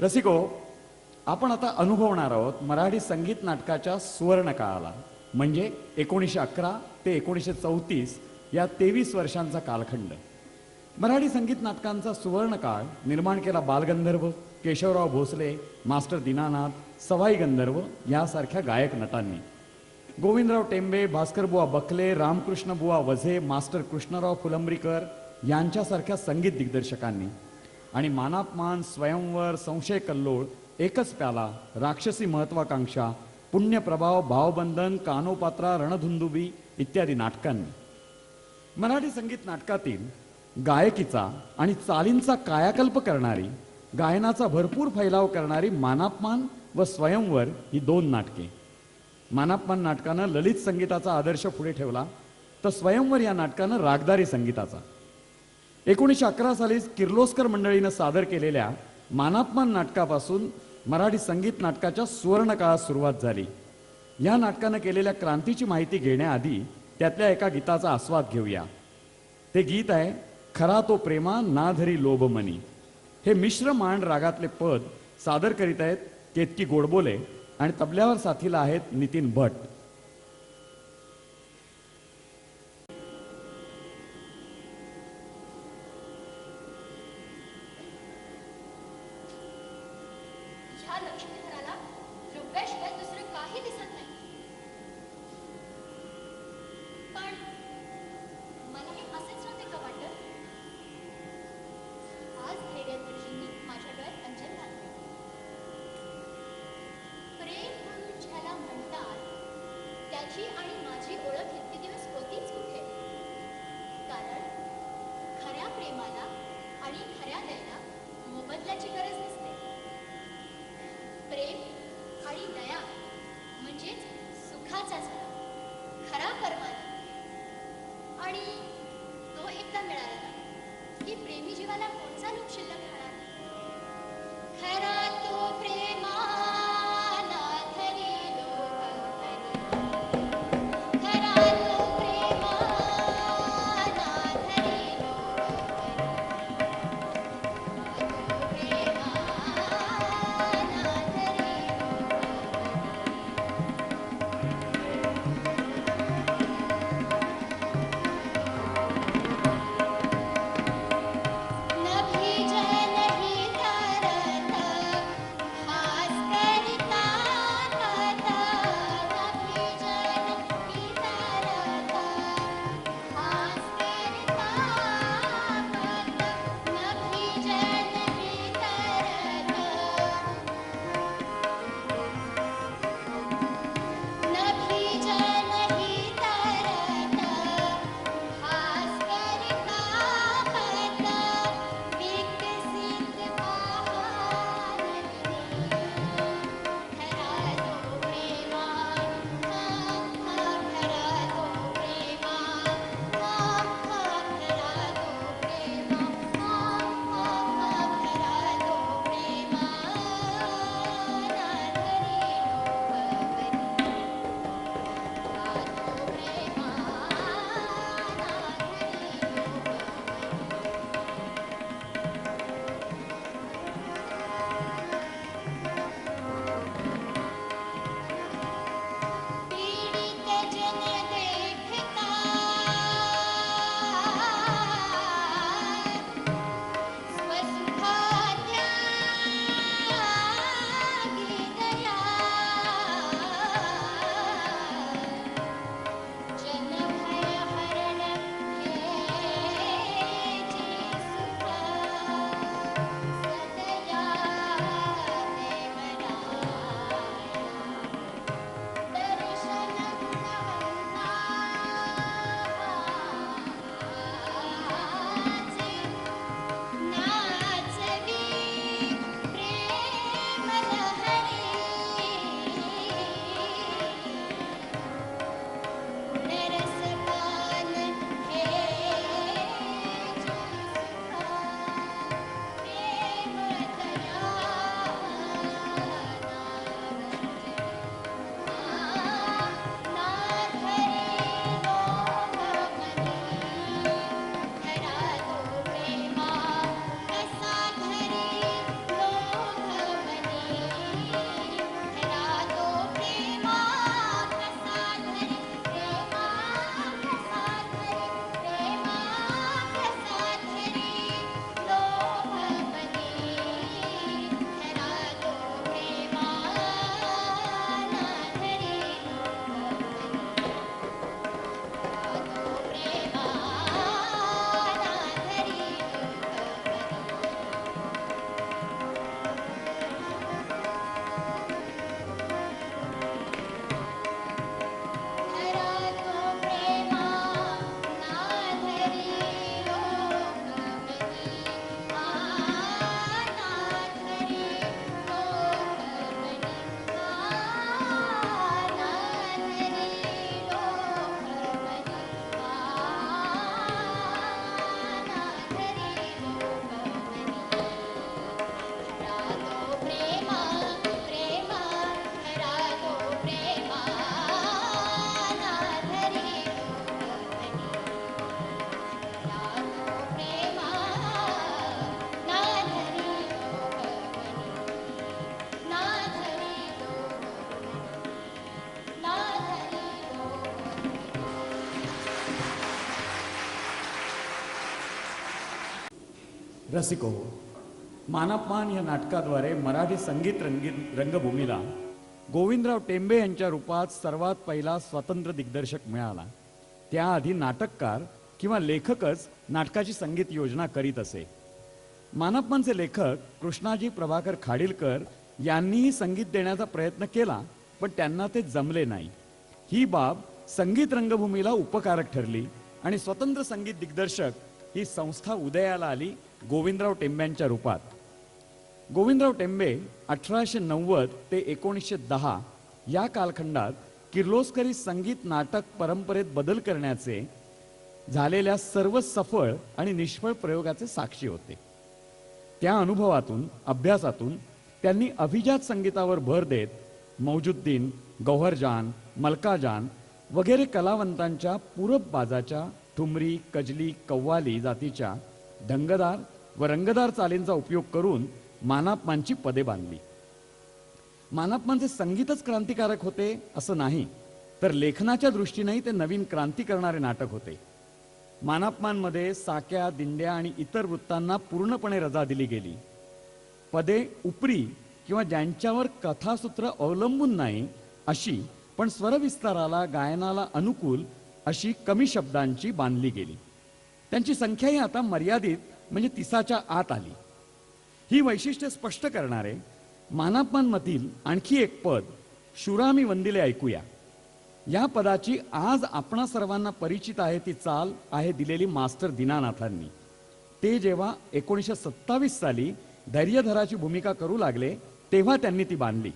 रसिको आपण आता अनुभवणार आहोत मराठी संगीत नाटकाच्या सुवर्ण काळाला म्हणजे एकोणीसशे अकरा ते एकोणीसशे चौतीस या तेवीस वर्षांचा कालखंड. मराठी संगीत नाटकांचा सुवर्ण काळ निर्माण केला बालगंधर्व केशवराव भोसले मास्टर दीनानाथ सवाई गंधर्व यासारख्या गायक नटांनी. गोविंदराव टेंबे भास्करबुवा बखले रामकृष्णबुवा वझे मास्टर कृष्णराव फुलंब्रीकर यांच्यासारख्या संगीत दिग्दर्शकांनी. आणि मानापमान स्वयंवर संशय कल्लोळ एकच प्याला राक्षसी महत्वाकांक्षा पुण्यप्रभाव भावबंधन कानोपात्रा रणधुंदुबी इत्यादी नाटकांनी. मराठी संगीत नाटकातील गायकीचा आणि चालींचा कायाकल्प करणारी गायनाचा भरपूर फैलाव करणारी मानापमान व स्वयंवर ही दोन नाटके. मानापमान नाटकानं ललित संगीताचा आदर्श पुढे ठेवला तर स्वयंवर या नाटकानं रागदारी संगीताचा. एकोणीसशे अकरा साली किर्लोस्कर मंडळीनं सादर केलेल्या मानापमान नाटकापासून मराठी संगीत नाटकाच्या सुवर्णकाळात सुरुवात झाली. या नाटकानं केलेल्या क्रांतीची माहिती घेण्याआधी त्यातल्या एका गीताचा आस्वाद घेऊया. ते गीत आहे खरा तो प्रेमा नाधरी लोभमनी. हे मिश्र मांड रागातले पद सादर करीत आहेत केतकी गोडबोले आणि तबल्यावर साथीला आहेत नितीन भट तुझी आणि माझी ओळख इतके दिवस होतीच कुठे? कारण खऱ्या प्रेमाला आणि खऱ्या दयाला मोबदल्याची गरज नसते. प्रेम आणि दया म्हणजेच सुखाचा झाला खरा परवाना. आणि तो एकदा मिळाला की प्रेमी जीवाला कोणचा लोक शिल्लक रसिको मानापमान या नाटकाद्वारे मराठी संगीत रंगीत रंगभूमीला गोविंदराव टेंबे यांच्या रूपात सर्वात पहिला स्वतंत्र दिग्दर्शक मिळाला. त्याआधी नाटककार किंवा लेखकच नाटकाची संगीत योजना करीत असे. मानपमानचे लेखक कृष्णाजी प्रभाकर खाडीलकर यांनीही संगीत देण्याचा प्रयत्न केला पण त्यांना ते जमले नाही. ही बाब संगीत रंगभूमीला उपकारक ठरली आणि स्वतंत्र संगीत दिग्दर्शक ही संस्था उदयाला आली गोविंदराव टेंब्यांच्या रूपात. गोविंदराव टेंबे अठराशे नव्वद ते एकोणीसशे दहा या कालखंडात किर्लोस्करी संगीत नाटक परंपरेत बदल करण्याचे झालेल्या सर्व सफळ आणि निष्फळ प्रयोगाचे साक्षी होते. त्या अनुभवातून अभ्यासातून त्यांनी अभिजात संगीतावर भर देत मौजुद्दीन गौहरजान मलकाजान वगैरे कलावंतांच्या पूरब बाजाच्या ठुमरी कजली कव्वाली जातीच्या ढंगदार व रंगदार चालींचा उपयोग करून मानापमानची पदे बांधली. मानापमानचे संगीतच क्रांतिकारक होते असं नाही तर लेखनाच्या दृष्टीनेही ते नवीन क्रांती करणारे नाटक होते. मानापमानमध्ये साक्या दिंड्या आणि इतर वृत्तांना पूर्णपणे रजा दिली गेली. पदे उपरी किंवा ज्यांच्यावर कथासूत्र अवलंबून नाही अशी पण स्वरविस्ताराला गायनाला अनुकूल अशी कमी शब्दांची बांधली गेली. त्यांची संख्याही आता मर्यादित म्हणजे तिसाच्या आत आली. ही वैशिष्ट्ये स्पष्ट करणारे मानापमानमधील आणखी एक पद शुरामी वंदिले ऐकूया. या पदाची आज आपणा सर्वांना परिचित आहे ती चाल आहे दिलेली मास्टर दीनानाथांनी. ते जेव्हा एकोणीसशे सत्तावीस साली धैर्यधराची भूमिका करू लागले तेव्हा त्यांनी ती बांधली.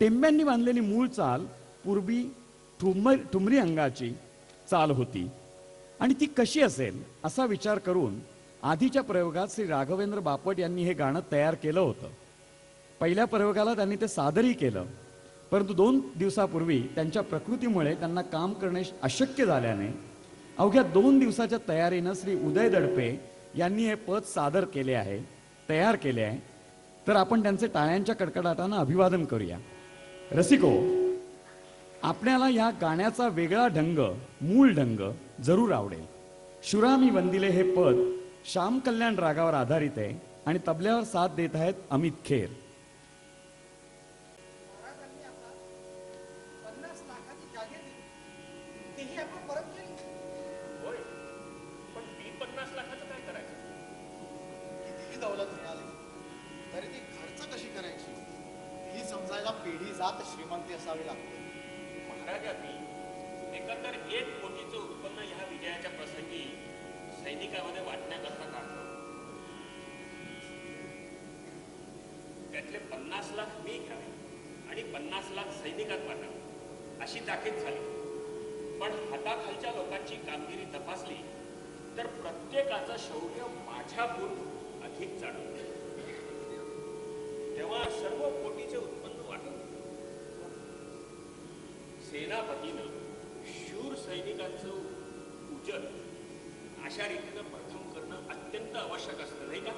टेंब्यांनी बांधलेली मूळ चाल पूर्वी ठुमर ठुमरी अंगाची चाल होती. आणि ती कशी असेल असा विचार करून आधीच्या प्रयोगात श्री राघवेंद्र बापट यांनी हे गाणं तयार केलं होतं. पहिल्या प्रयोगाला त्यांनी ते सादरही केलं. परंतु दोन दिवसापूर्वी त्यांच्या प्रकृतीमुळे त्यांना काम करणे अशक्य झाल्याने अवघ्या दोन दिवसाच्या तयारीनं श्री उदय दडपे यांनी हे पद सादर केले आहे तयार केले आहे. तर आपण त्यांचे टाळ्यांच्या कडकडाटानं अभिवादन करूया. रसिको आपल्याला या गाण्याचा वेगळा ढंग मूळ ढंग जरूर आवडेल. शुरामी वंदिले हे पद श्याम कल्याण रागावर आधारित आहे आणि तबल्यावर साथ देत आहेत अमित खेर. महाराजांनी करायची? ही समजायला पिढी जात श्रीमंती असावी लागते. महाराजांनी एकंदर एक कोटीचं उत्पन्न ह्या विजयाच्या प्रसंगी सैनिकामध्ये वाटण्याकरता काढलं त्यातले पन्नास लाख मी घ्यावे आणि पन्नास लाख सैनिकात वाटावे अशी ताकीद झाली. पण हाताखालच्या लोकांची कामगिरी तपासली तर प्रत्येकाचं शौर्य माझ्याहून अधिक जाणवलं. तेव्हा सर्व कोटीचे उत्पन्न वाटत सेनापतीनं शूर सैनिकांचं पूजन अशा रीतीनं प्रथम करणं अत्यंत आवश्यक असतं नाही का?